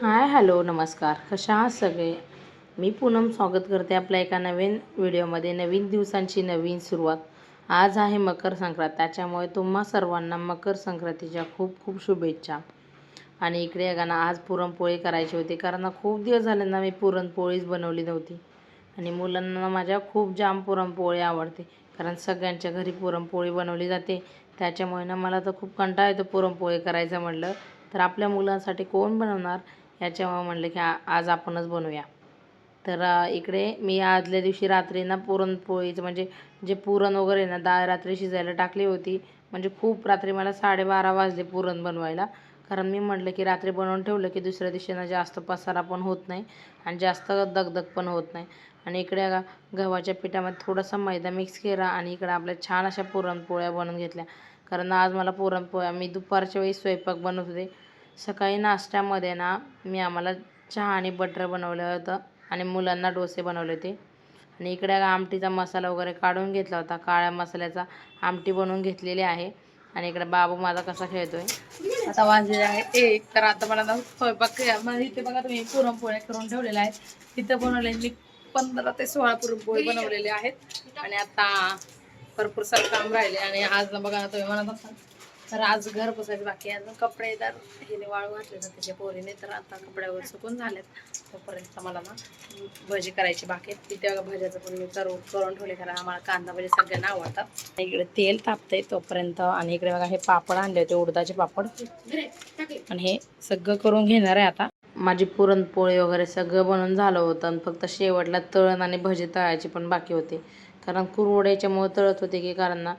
Hi hello नमस्कार. कशा आहात सगळे? मी पूनम स्वागत करते आपल्या एका नवीन व्हिडिओमध्ये नवीन दिवसांची नवीन सुरुवात. आज आहे मकर संक्रांत त्याच्यामुळे तुम्हा सर्वांना मकर संक्रांतीच्या खूप खूप शुभेच्छा. आणि इकडे बघा आज पुरणपोळी करायची होती कारण खूप दिवस झाले ना मी पुरणपोळीच बनवली नव्हती. आणि मुलांना माझ्या खूप जाम पुरणपोळी आवडते कारण सगळ्यांच्या घरी पुरणपोळी बनवली जाते. त्याच्यामुळे ना मला तर खूप कंटाळा येतो पुरणपोळी करायचं म्हटलं. तर आपल्या मुलांसाठी कोण बनवणार? याच्यामुळे म्हणलं की आज आपणच बनवूया. तर इकडे मी आदल्या दिवशी रात्री ना पुरणपोळीचं म्हणजे जे पुरण वगैरे ना डाळ रात्री शिजायला टाकली होती. म्हणजे खूप रात्री मला साडेबारा वाजले पुरण बनवायला. कारण मी म्हटलं की रात्री बनवून ठेवलं की दुसऱ्या दिवशी ना जास्त पसारा पण होत नाही आणि जास्त दगदग पण होत नाही. आणि इकडे गव्हाच्या पिठामध्ये थोडासा मैदा मिक्स केला आणि इकडे आपल्या छान अशा पुरणपोळ्या बनवून घेतल्या. कारण आज मला पुरणपोळ्या मी दुपारच्या वेळी स्वयंपाक बनवत होते. सकाळी नाश्त्यामध्ये ना मी आम्हाला चहा आणि बटर बनवलं होतं आणि मुलांना डोसे बनवले होते. आणि इकडे आमटीचा मसाला वगैरे काढून घेतला होता. काळ्या मसाल्याचा आमटी बनवून घेतलेली आहे. आणि इकडे बाबू माझा कसा खेळतोय. आता वाजलेले आहे एक. तर आता मला ना स्वयंपाक मला इथे बघा तुम्ही पुरणपोळ्या करून ठेवलेल्या आहेत. इथं बनवले मी पंधरा ते सोळा पुरणपोळी बनवलेले आहेत. आणि आता भरपूर सारं काम राहिले. आणि आज ना बघा तुम्ही म्हणत असाल तर आज घर पुसायचं बाकी आहे. अजून कपडे तर हिने वाळू घातले ना त्याच्या पोरीने तर आता कपड्यावर सुकून झालेत. तोपर्यंत मला ना भजी करायची बाकी आहेत तिथे बघा भज्याचं पण मी करून करून ठेवले कारण आम्हाला कांदा भजी सगळ्यांना आवडतात. इकडे तेल तापतंय तोपर्यंत आणि इकडे बघा हे पापड आणले होते उडदाचे पापड. आणि हे सगळं करून घेणार आहे आता. माझी पुरणपोळी वगैरे सगळं बनवून झालं होतं आणि फक्त शेवटला तळण आणि भजी तळायची पण बाकी होते. कारण कुरवड्याच्यामुळं तळत होते की कारण ना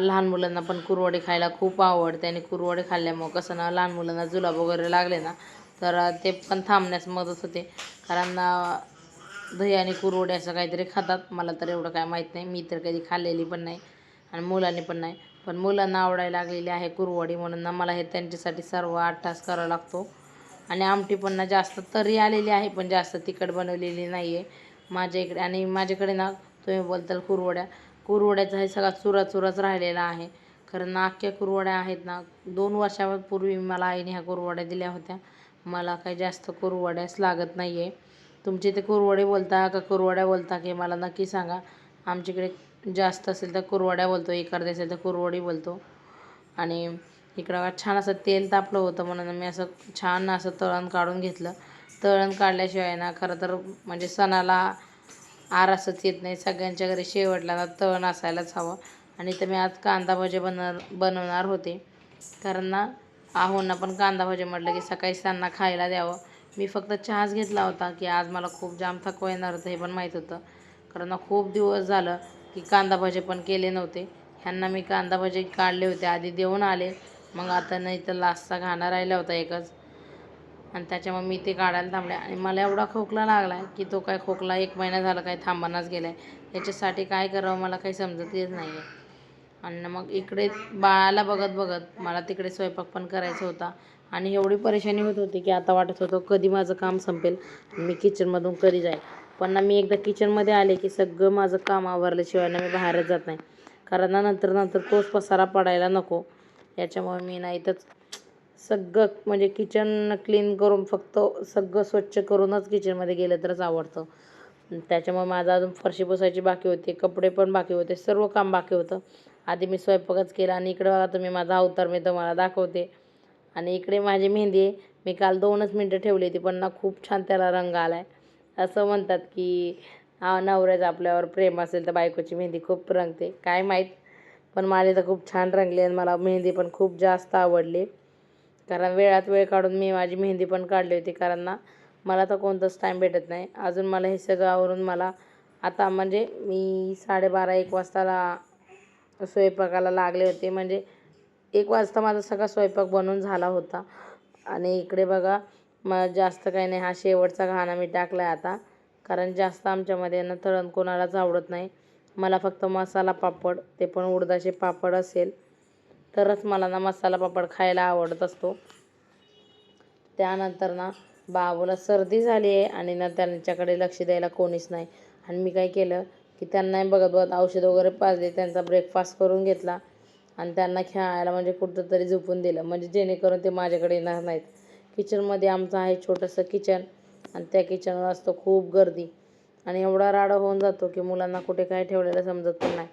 लहान मुलांना पण कुरवडे खायला खूप आवडते आणि कुरवडे खाल्ल्यामुळं कसं ना लहान मुलांना जुलाब वगैरे लागले ना तर ते पण थांबण्यास मदत होते. कारण दही आणि कुरवडे असं काहीतरी खातात. मला तर एवढं काय माहीत नाही. मी तर कधी खाल्लेली पण नाही आणि मुलांनी पण नाही. पण मुलांना आवडायला लागलेली आहे कुरवडी म्हणून ना मला हे त्यांच्यासाठी सर्व आठ करावा लागतो. आणि आमटी पण ना जास्त तरी आलेली आहे पण जास्त तिखट बनवलेली नाही आहे माझ्या इकडे आणि माझ्याकडे ना तुम्ही बोलताल कुरवड्या. कुरवड्याचा हे सगळा चुरा चुराच राहिलेला आहे. कारण ना अख्ख्या कुरवड्या आहेत ना दोन वर्षापूर्वी मला आईने ह्या कुरवड्या दिल्या होत्या. मला काही जास्त कुरवड्याच लागत नाही आहे तुमचे ते कुरवडे बोलता का कुरवड्या बोलता की मला नक्की सांगा. आमच्याकडे जास्त असेल तर कुरवड्या बोलतो एक असेल तर कुरवडी बोलतो. आणि इकडं छान असं तेल तापलं होतं म्हणून मी असं छान असं तळण काढून घेतलं. तळण काढल्याशिवाय ना खरं तर म्हणजे सणाला आरासच येत नाही. सगळ्यांच्या घरी शेवटला तण असायलाच हवं. आणि तर मी आज कांदा भजे बनव बनवणार होते. कारण ना आहोंना पण कांदा भजे म्हटलं की सकाळी त्यांना खायला द्यावं. मी फक्त चहाच घेतला होता की आज मला खूप जाम थकवा येणार होतं हे पण माहीत होतं. कारण ना खूप दिवस झालं की कांदा भजे पण केले नव्हते. ह्यांना मी कांदा भजे काढले होते. आधी देऊन आले. मग आता नाही तर लास्टचा घाणा राहिला होता एकच. आणि त्याच्यामुळे मी ते काढायला थांबले. आणि मला एवढा खोकला लागला आहे की तो काय खोकला एक महिना झाला काय थांबानाच गेला आहे याच्यासाठी काय करावं मला काही समजत येत नाही आहे आणि मग इकडे बाळाला बघत बघत मला तिकडे स्वयंपाक पण करायचा होता. आणि एवढी परेशानी होत होती की आता वाटत होतं कधी माझं काम संपेल. मी किचनमधून कधी जाईल. पण ना मी एकदा किचनमध्ये आले की सगळं माझं काम आवरल्याशिवाय ना मी बाहेरच जात नाही. कारण ना नंतर नंतर तोच पसारा पडायला नको. याच्यामुळे मी ना इथंच सगळं म्हणजे किचन क्लीन करून फक्त सगळं स्वच्छ करूनच किचनमध्ये गेलं तरच आवडतं. त्याच्यामुळे माझं अजून फरशी पुसायची बाकी होती कपडे पण बाकी होते सर्व काम बाकी होतं. आधी मी स्वयंपाकच केला आणि इकडे बघा तुम्ही माझा अवतार मी तुम्हाला दाखवते. आणि इकडे माझी मेहंदी आहे. मी काल दोनच मिनटं ठेवली होती पण ना खूप छान त्याला रंग आला आहे असं म्हणतात की हा नवऱ्याचं आपल्यावर प्रेम असेल तर बायकोची मेहंदी खूप रंगते. काय माहीत? पण माझी तर खूप छान रंगली आणि मला मेहंदी पण खूप जास्त आवडली. कारण वेळात वेळ काढून मी माझी मेहंदी पण काढली होती कारण ना मला तर कोणताच टाईम भेटत नाही. अजून मला हे सगळं आवरून मला आता म्हणजे मी साडेबारा एक वाजताला स्वयंपाकाला लागले होते. म्हणजे एक वाजता माझा सगळा स्वयंपाक बनवून झाला होता. आणि इकडे बघा मग जास्त काही नाही. हा शेवटचा घाणा मी टाकला आहे आता. कारण जास्त आमच्यामध्ये ना तळण कोणालाच आवडत नाही. मला फक्त मसाला पापड ते पण उडदाचे पापड असेल. तरच मला ना मसाला पापड खायला आवडत असतो. त्यानंतर ना बाबूला सर्दी झाली आहे आणि ना त्यांच्याकडे लक्ष द्यायला कोणीच नाही. आणि मी काय केलं की त्यांनाही बघत बघत औषध वगैरे पाजले त्यांचा ब्रेकफास्ट करून घेतला आणि त्यांना खेळायला म्हणजे कुठं तरी झोपून दिलं. म्हणजे जेणेकरून ते माझ्याकडे येणार नाहीत. किचनमध्ये आमचं आहे छोटंसं किचन आणि त्या किचनवर असतो खूप गर्दी. आणि एवढा राडा होऊन जातो की मुलांना कुठे काय ठेवलेलं समजत पण नाही.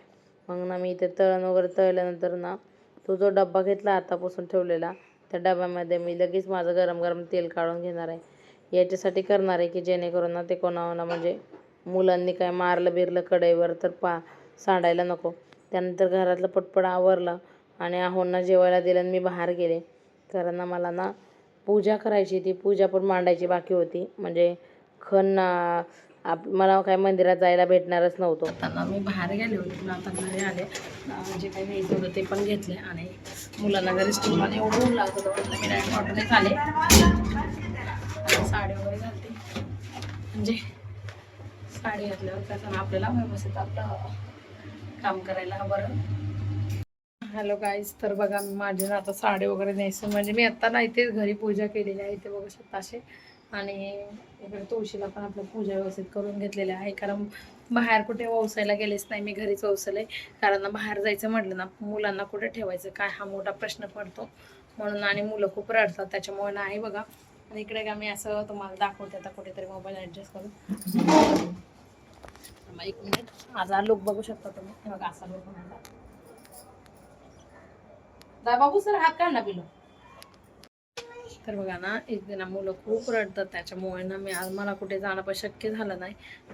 मग ना मी इथे तळण वगैरे तळल्यानंतर ना तो जो डब्बा घेतला आतापासून ठेवलेला त्या डब्यामध्ये मी लगेच माझं गरम गरम तेल काढून घेणार आहे. याच्यासाठी करणार आहे की जेणेकरून ना ते कोणाला म्हणजे मुलांनी काय मारलं बिरलं कढईवर तर पा सांडायला नको. त्यानंतर घरातलं पटपट आवरलं आणि आहोंना जेवायला दिलं आणि मी बाहेर गेले. कारण ना मला ना पूजा करायची ती पूजा पण मांडायची बाकी होती. म्हणजे खण आप मला काय मंदिरात जायला भेटणारच नव्हतं. आता मी बाहेर गेले होते पण आता घरी आले जे काही घ्यायचं होतं ते पण घेतले आणि मुलांना घरी स्कूल आणि एवढं ऊन लागत होतं मी डायरेक्ट ऑटोनेच आले साडी वगैरे घालते. म्हणजे साडी घातल्यावर कसं ना आपल्याला व्यवस्थित आपलं काम करायला बरं. हॅलो गाईज तर बघा माझे ना आता साडी वगैरे न्यायचं. म्हणजे मी आता ना इथेच घरी पूजा केलेली आहे इथे बघू शकता असे. आणि इकडे तुळशीला पण आपलं पूजा व्यवस्थित करून घेतलेल्या आहे. कारण बाहेर कुठे ववसायला गेलेच नाही मी घरीच ववसलंय कारण ना बाहेर जायचं म्हटलं ना मुलांना कुठे ठेवायचं? काय हा मोठा प्रश्न पडतो. म्हणून आणि मुलं खूप रडतात त्याच्यामुळे नाही बघा. आणि इकडे का मी असं तुम्हाला दाखवते आता कुठेतरी मोबाईल ॲडजस्ट करून. एक मिनिट माझा लुक बघू शकता तुम्ही? हे बघा असा लुक म्हणाला बाबू सर हात काढ ना पिलो तर बघा ना एक दिना मुलं खूप रडतात त्याच्यामुळे ना मी आज मला कुठे जाणं पण शक्य झालं नाही.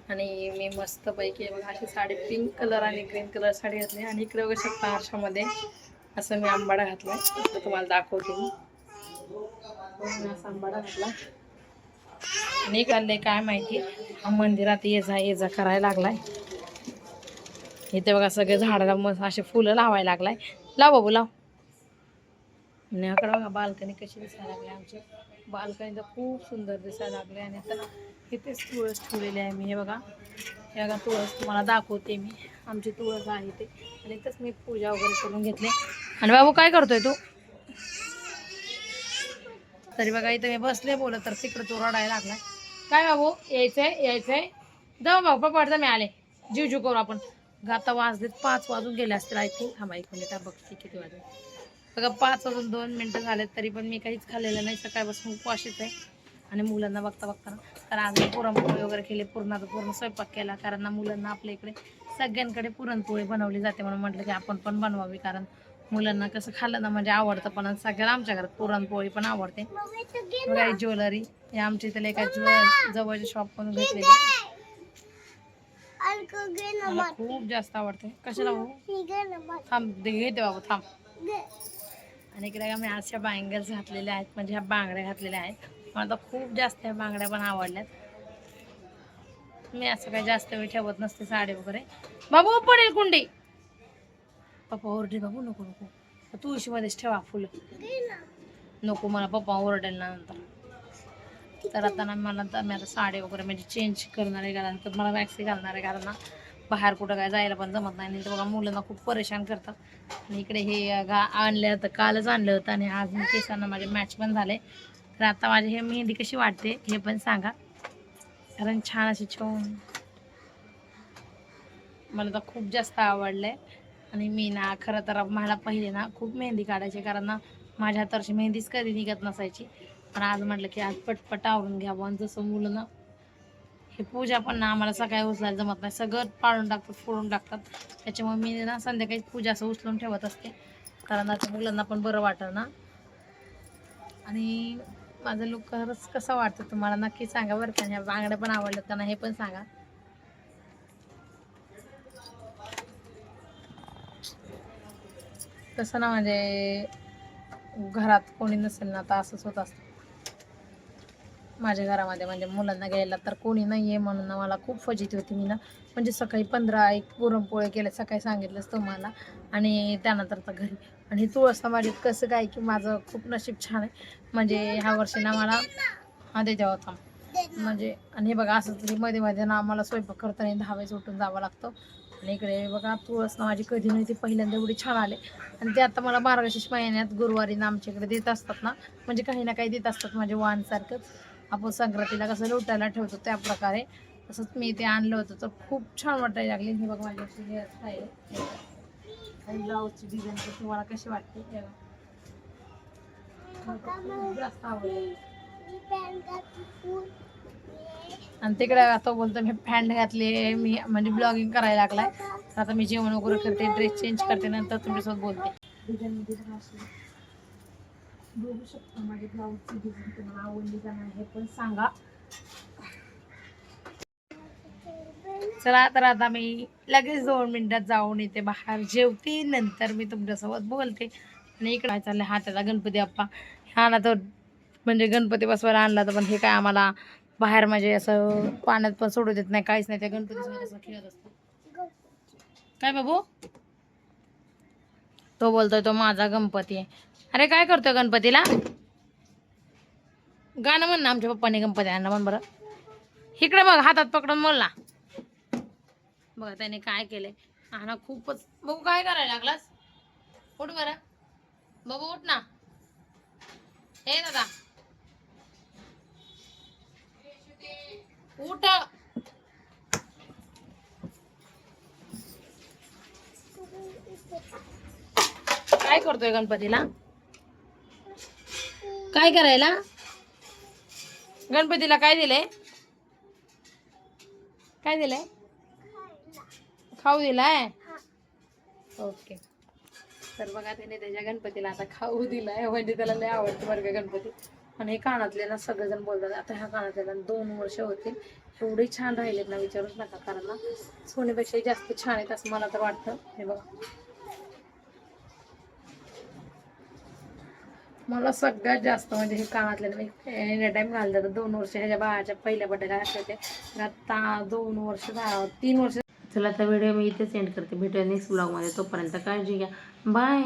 आणि मी मस्तपैकी बघा अशी साडी पिंक कलर आणि ग्रीन कलर साडी घातली आणि इकडे बघू शकता आरशामध्ये असं मी आंबाडा घातलाय तर तुम्हाला दाखवते मी. असा आंबाडा घातला. आणि चाललंय काय माहिती मंदिरात ये जा ये जा करायला लागलाय. इथे बघा सगळे झाडाला मस्त असे फुलं लावायला लागलाय. लाव बाबू लाव. आणि अकडं बघा बाल्कनी कशी दिसायला लागली आमची. बाल्कनी तर खूप सुंदर दिसायला लागले आणि आता इथेच तुळस ठेवलेली आहे मी. हे बघा. हे बघा तुळस तुम्हाला दाखवते मी. आमची तुळस आहे ते आणि इथंच मी पूजा वगैरे करून घेतली. आणि बाबू काय करतोय तू? तरी बघा इथं मी बसले बोलत तर तिकडं तो रडायला लागलाय. काय बाबू? यायचंय यायचंय. जाऊ बाबू पप्पा मी आले. जीव जीव करू आपण. गाता वाजलेत पाच वाजून गेले असतील आय थिंक. थांबा एक बघते किती वाजले. बघा पाच वाजून दोन मिनटं झालेत तरी पण मी काहीच खाल्लेलं नाही. सकाळपासून उपवाशीच आहे आणि मुलांना बघता बघता ना. तर आज मी पुरणपोळी वगैरे केली पूर्णाचा पूर्ण स्वयंपाक केला कारण ना मुलांना आपल्या इकडे सगळ्यांकडे पुरणपोळी बनवली जाते म्हणून म्हटलं की आपण पण बनवावी कारण मुलांना कसं खाल्लं ना म्हणजे आवडतं पण सगळ्यांना आमच्या घरात पुरणपोळी पण आवडते. बघा ज्वेलरी हे आमच्या इथल्या एका ज्वेल जवळच्या शॉप पण घेतलेली मला खूप जास्त आवडते. कशाला भाऊ थांब घेते बाबू थांब. आणि इकडे मी अशा बँगल्स घातलेल्या आहेत म्हणजे ह्या बांगड्या घातलेल्या आहेत. मला तर खूप जास्त ह्या बांगड्या पण आवडल्यात. मी असं काही जास्त वेळ ठेवत नसते साडी वगैरे. बाबू पडेल कुंडी. पप्पा ओरडे बाबू नको नको. तुळशीमध्येच ठेवा फुलं. नको मला पप्पा ओरडेल ना नंतर. तर आता ना मला तर मी आता साडी वगैरे म्हणजे चेंज करणारे घालणार कारण तर मला वॅक्सी घालणार कारण बाहेर कुठं काय जायला पण जमत नाही. नाही तर बघा मुलांना खूप परेशान करतात. आणि इकडे हे गा आणलं होतं कालच आणलं होतं आणि आज मी केसांना माझे मॅच पण झाले. तर आता माझी हे मेहंदी कशी वाटते हे पण सांगा. कारण छान अशी छान. मला तर खूप जास्त आवडलं आणि मी ना खरं तर मला पहिले ना खूप मेहंदी काढायची. कारण ना माझ्या हातावरची मेहंदीच कधी निघत नसायची. पण आज म्हटलं की आज पटपट आवरून घ्यावं. आणि जसं मुलं ना हे पूजा पण ना आम्हाला सकाळी उचलायला जमत नाही. सगळं पाळून टाकतात फोडून टाकतात. त्याच्यामुळे मी ना संध्याकाळी पूजा असं उचलून ठेवत असते. कारण आता मुलांना पण बरं वाटतं ना. आणि माझं लुक खरंच कसं वाटतं तुम्हाला नक्की सांगा बरं का. ह्या बांगड्या पण आवडलं का नाही हे पण सांगा. कसं ना म्हणजे घरात कोणी नसेल ना तर असंच होत असतं. माझ्या घरामध्ये म्हणजे मुलांना घ्यायला तर कोणी नाही आहे म्हणून मला खूप फजिती होती मी ना म्हणजे सकाळी पंधरा एक पुरणपोळे केल्या सकाळी सांगितलंच तुम्हाला. आणि त्यानंतर तर घरी. आणि तुळस माझे कसं काय की माझं खूप नशीब छान आहे. म्हणजे ह्या वर्षी ना मला हा देते होता म्हणजे आणि हे बघा असं तरी मध्ये मध्ये ना आम्हाला स्वयंपाक करताना दहा वेळेस उठून जावं लागतं. आणि इकडे बघा तुळस ना माझी कधी नाही ती पहिल्यांदा एवढी छान आले. आणि ते आता मला मार्गशीर्ष महिन्यात गुरुवारी ना आमच्या इकडे देत असतात ना. म्हणजे काही ना काही देत असतात म्हणजे माझे वाहनसारखंच आपण संक्रांतीला कसं लुटायला ठेवतो त्या प्रकारे तसंच मी ते आणलं होतं तर खूप छान वाटायला लागली. हे बघा माझी अशी हेअर स्टाईल आणि ब्लाऊजची डिझाईन तुम्हाला कशी वाटते? हे जास्त आवडली आणि तिकडे तो बोलतो मी पॅन्ट घातली मी म्हणजे ब्लॉगिंग करायला लागलाय. आता मी जेवण वगैरे करते ड्रेस चेंज करते नंतर तुमच्यासोबत बोलते. बघू शकता माझ्या ब्लाऊजची डिझाईन तुम्हाला आवडली का नाही हे पण सांगा. चला तर आता मी लगेच दोन मिनिटात जाऊन येते बाहेर जेवते नंतर मी तुमच्यासोबत बोलते. आणि इकडे काय चाललंय? हा त्याचा गणपती बाप्पा. आणला तर म्हणजे गणपती बसवायला आणला तर पण हे काय आम्हाला बाहेर म्हणजे असं पाण्यात पण सोडू देत नाही काहीच नाही. त्या गणपती असं खेळत असतो. काय बाबू? तो बोलतोय तो माझा गणपती आहे. अरे काय करतोय गणपतीला? गाणं म्हण ना आमच्या पप्पाने गणपती आणलं म्हण बरं. इकडे बघ हातात पकडून बोलला बघा त्याने काय केलंय. आणा खूपच. बघू काय करायला लागलास? उठ बरं. बघू उठ ना. हे दादा. उठ. काय करतोय गणपतीला? काय करायला? गणपतीला काय दिलंय? काय दिलंय? खाऊ दिलाय? ओके. तर बघा त्याने त्याच्या गणपतीला आता खाऊ दिलाय. म्हणजे त्याला लय आवडतं बरं का गणपती. आणि हे कानातले ना सगळेजण बोलतात आता ह्या कानातल्याला दोन वर्ष होतील. एवढे छान राहिलेत ना विचारूच नका कारण ना सोन्यापेक्षा जास्त छान आहेत असं मला तर वाटतं. हे बघा. मला सगळ्यात जास्त म्हणजे हे कामातले मी एनी टाइम घालतात. दोन वर्ष ह्याच्या बाळाच्या पहिल्या बड्डेला असते आता दोन वर्ष तीन वर्ष चला आता व्हिडिओ मी इथे सेंड करते. भेटूया नेक्स्ट ब्लॉगमध्ये तोपर्यंत काळजी घ्या. बाय